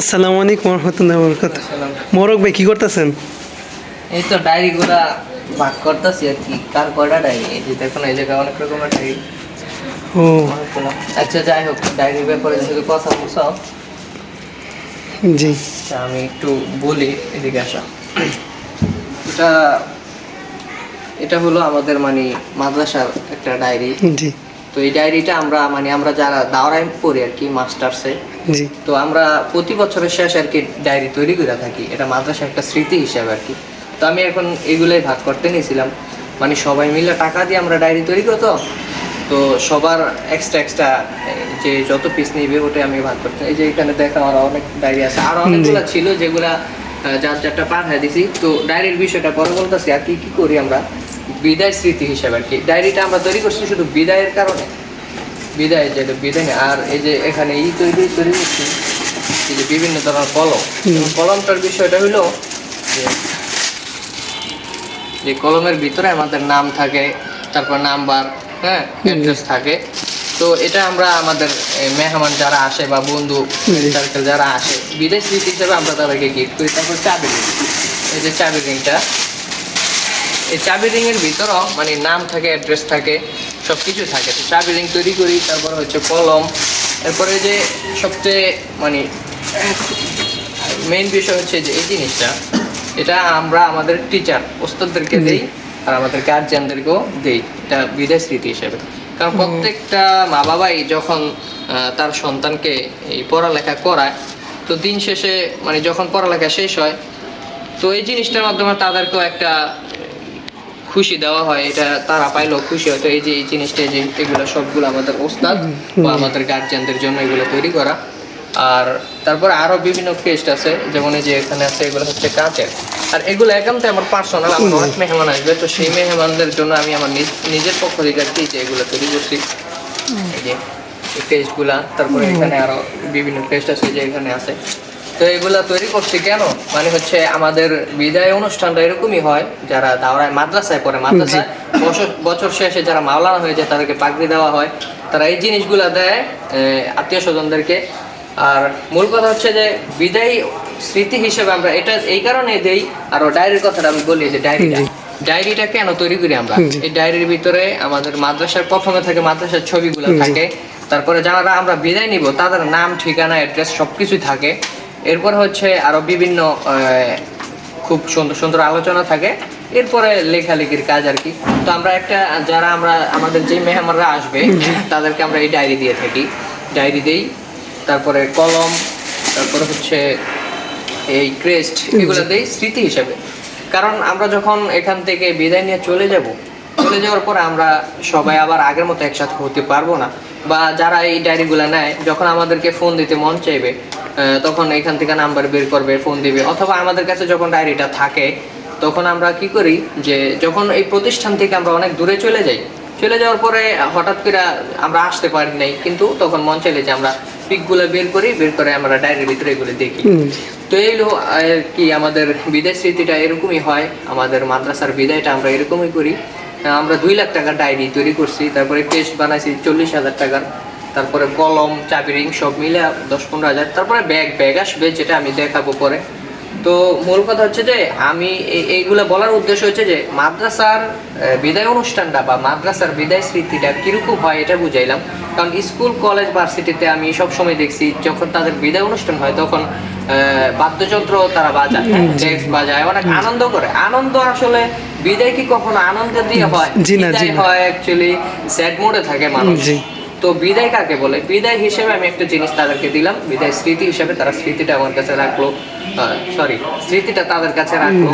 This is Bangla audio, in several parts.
আসসালামু আলাইকুম রহমতুল্লাহ বরকাত। মোরক ভাই কি করতেছেন? এই তো ডায়েরি গুলা ভাগ করতেছি আর কি। কার কয়টা ডায়েরি? এই যে দেখুন এই জায়গায় অনেক রকমের ডায়েরি। ও। আচ্ছা যাই হোক ডায়েরির ব্যাপারে যেহেতু কথা বলছো। জি। আমি একটু বলি এদিকে আসা। এটা এটা হলো আমাদের মানে মাদ্রাসার একটা ডায়েরি। জি। তো এই ডায়েরিটা আমরা মানে আমরা যারা দাওরাই পড়ি আর কি মাস্টার্সে জি। তো আমরা প্রতি বছরের শেষে আর কি ডায়েরি তৈরি করে থাকি। এটা মাদ্রাসার একটা স্মৃতি হিসাবে আর কি। তো আমি এখন এগুলোই ভাগ করতে নিয়েছিলাম। মানে সবাই মিলে টাকা দিয়ে আমরা ডায়েরি তৈরি করতো। তো সবার এক্সট্রা এক্সট্রা যে যত পিস নিবে ওটা আমি ভাগ করতে এই যে এখানে দেখা আমার অনেক ডায়েরি আছে। আর অনেকগুলো ছিল যেগুলা যার যারটা পার হয়ে দিছি। তো ডায়েরির বিষয়টা পরে বলতেছি আর কি কি করি আমরা? বিদায় স্মৃতি হিসাবে আর কি। ডায়েরিটা আমরা তৈরি করছি শুধু বিদায়ের কারণে। বিদায় যেটা বিদায় আর এই যে এখানে ই তৈরি তৈরি করছি এই যে বিভিন্ন ধরনের কলম। কলমটার বিষয়টা হলো যে যে কলমের ভিতরে আমাদের নাম থাকে তারপর নাম্বার হ্যাঁ অ্যাড্রেস থাকে। তো এটা আমরা আমাদের মেহমান যারা আসে বা বন্ধু সার্কেল যারা আসে বিদেশ স্মৃতি হিসেবে আমরা তাদেরকে গিফট করি। তারপর চাবি রিং এই যে চাবি রিংটা এই চাবি রিং এর ভিতরও মানে নাম থাকে অ্যাড্রেস থাকে সব কিছু থাকে। তো চাবি রিং তৈরি করি তারপর হচ্ছে কলম। এরপরে যে সবচেয়ে মানে মেইন বিষয় হচ্ছে যে এই জিনিসটা এটা আমরা আমাদের টিচার ওস্তাদদেরকে দেই আর আমাদের গার্জিয়ানদেরকেও দেই। এটা বিদেশ স্মৃতি হিসেবে। কারণ প্রত্যেকটা মা বাবাই যখন তার সন্তানকে এই পড়ালেখা করায় তো দিন শেষে মানে যখন পড়ালেখা শেষ হয় তো এই জিনিসটার মাধ্যমে তাদেরকেও একটা খুশি দেওয়া হয় এটা তারা পাইলেও খুশি হয়। তো এই যে এই জিনিসটা যে এগুলো সবগুলো আমাদের ওস্তাদ বা আমাদের গার্জিয়ানদের জন্য এগুলো তৈরি করা। আর তারপরে আরও বিভিন্ন টেস্ট আছে যেমন এই যে এখানে আছে এগুলো হচ্ছে কাঁচের। আর এগুলো একান্ত আমার পার্সোনাল আমার অনেক মেহমান আসবে তো সেই মেহমানদের জন্য আমি আমার নিজের পক্ষ থেকে আর কি যে এগুলো তৈরি করছি। এই যে টেস্টগুলা তারপরে এখানে আরও বিভিন্ন টেস্ট আছে যে এখানে আছে। তো এগুলা তৈরি করছি কেন? মানে হচ্ছে আমাদের বিদায় অনুষ্ঠানটা এরকমই হয় যারা দাওরায় মাদ্রাসায় পড়ে মাদ্রাসায় বছর বছর শেষে যারা মাওলানা হয়ে যায় তাদেরকে পাগড়ি দেওয়া হয়। তারা এই জিনিসগুলা দেয় আত্মীয় স্বজনদেরকে। আর মূল কথা হচ্ছে যে বিদায় স্মৃতি হিসেবে আমরা এটা এই কারণে দেই আর ডায়েরির কথাটা আমি বলি যে ডায়েরিটা। ডায়েরিটা কেন তৈরি করি আমরা? এই ডায়েরির ভিতরে আমাদের মাদ্রাসার প্রথমে থাকে মাদ্রাসার ছবিগুলো। থাকে। তারপরে যারা আমরা বিদায় নিব তাদের নাম ঠিকানা অ্যাড্রেস সবকিছু থাকে। এরপর হচ্ছে আরও বিভিন্ন খুব সুন্দর সুন্দর আলোচনা থাকে। এরপরে লেখালেখির কাজ আর কি। তো আমরা একটা যারা আমরা আমাদের যে মেহমানরা আসবে তাদেরকে আমরা এই ডায়েরি দিয়ে থাকি। ডায়েরি দেই তারপরে কলম তারপরে হচ্ছে এই ক্রেস্ট এগুলো দেই স্মৃতি হিসেবে। কারণ আমরা যখন এখান থেকে বিদায় নিয়ে চলে যাব চলে যাওয়ার পরে আমরা সবাই আবার আগের মতো একসাথে হতে পারব না। বা যারা এই ডায়েরিগুলো নেয় যখন আমাদেরকে ফোন দিতে মন চাইবে তখন এখান থেকে নাম্বার বের করবে ফোন দিবে। অথবা আমাদের কাছে যখন ডায়েরিটা থাকে তখন আমরা কি করি যে যখন এই প্রতিষ্ঠান থেকে আমরা অনেক দূরে চলে যাই চলে যাওয়ার পরে হঠাৎ করে আমরা আসতে পারি নাই কিন্তু তখন মন চাইলে যে আমরা পিকগুলো বের করি বের করে আমরা ডায়েরির ভিতরে এগুলো দেখি। তো এই কি আমাদের বিদায় স্মৃতিটা এরকমই হয় আমাদের মাদ্রাসার বিদায়টা আমরা এরকমই করি। আমরা দুই লাখ টাকার ডায়েরি তৈরি করছি তারপরে টেস্ট বানাইছি চল্লিশ হাজার টাকার। তারপরে কলম চাবি রিং সব মিলে দশ পনেরো হাজার। তারপরে ব্যাগ ব্যাগ আসবে যেটা আমি দেখাবো পরে। তো মূল কথা হচ্ছে যে আমি এই- এইগুলা বলার উদ্দেশ্য হচ্ছে যে মাদ্রাসার বিদায় অনুষ্ঠানটা বা মাদ্রাসার বিদায় স্মৃতিটা কীরকম হয় এটা বুঝাইলাম। কারণ স্কুল কলেজ ভার্সিটিতে আমি সব সময় দেখছি যখন তাদের বিদায় অনুষ্ঠান হয় তখন আহ, বাদ্যযন্ত্র তারা বাজায় ডেস্ক বাজায় অনেক আনন্দ করে। আনন্দ আসলে বিদায় কি কখনো আনন্দ দিয়ে হয়? বিদায় হয় অ্যাকচুয়ালি স্যাড মোডে থাকে মানুষ। তো বিদায় কাকে বলে? বিদায় হিসেবে আমি একটা জিনিস তাদেরকে দিলাম। বিদায় স্মৃতি হিসেবে তারা স্মৃতিটা আমার কাছে রাখল। সরি স্মৃতিটা তাদের কাছে রাখল।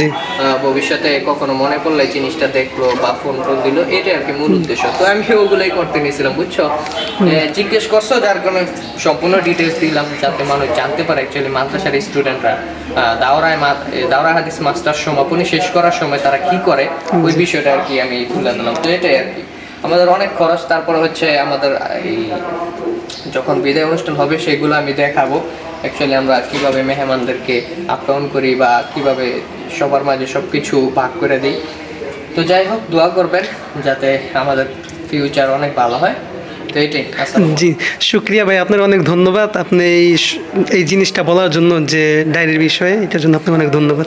ভবিষ্যতে কখনো মনে পড়লে জিনিসটা দেখল বা ফোন টোন দিল এটাই আর কি মূল উদ্দেশ্য। তো আমি ওগুলোই করতে নিয়েছিলাম বুঝছ? জিজ্ঞেস করছ যার কারণে সম্পূর্ণ ডিটেলস দিলাম যাতে মানুষ জানতে পারে অ্যাকচুয়ালি মাদ্রাসার স্টুডেন্টরা দাওরায় দাওরা হাদিস মাস্টার সমাপনী শেষ করার সময় তারা কি করে? ওই বিষয়টা আর কি আমি তুলে দিলাম তো এটাই আর কি। আমাদের অনেক খরচ তারপরে হচ্ছে আমাদের এই যখন বিদায় অনুষ্ঠান হবে সেগুলো আমি দেখাবো। অ্যাকচুয়ালি আমরা কীভাবে মেহমানদেরকে আপ্যায়ন করি বা কীভাবে সবার মাঝে সব কিছু ভাগ করে দিই। তো যাই হোক দোয়া করবেন যাতে আমাদের ফিউচার অনেক ভালো হয়। জি শুক্রিয়া ভাই আপনার অনেক ধন্যবাদ। আপনি এই এই জিনিসটা বলার জন্য যে ডায়েরির বিষয়ে এটার জন্য আপনার অনেক ধন্যবাদ।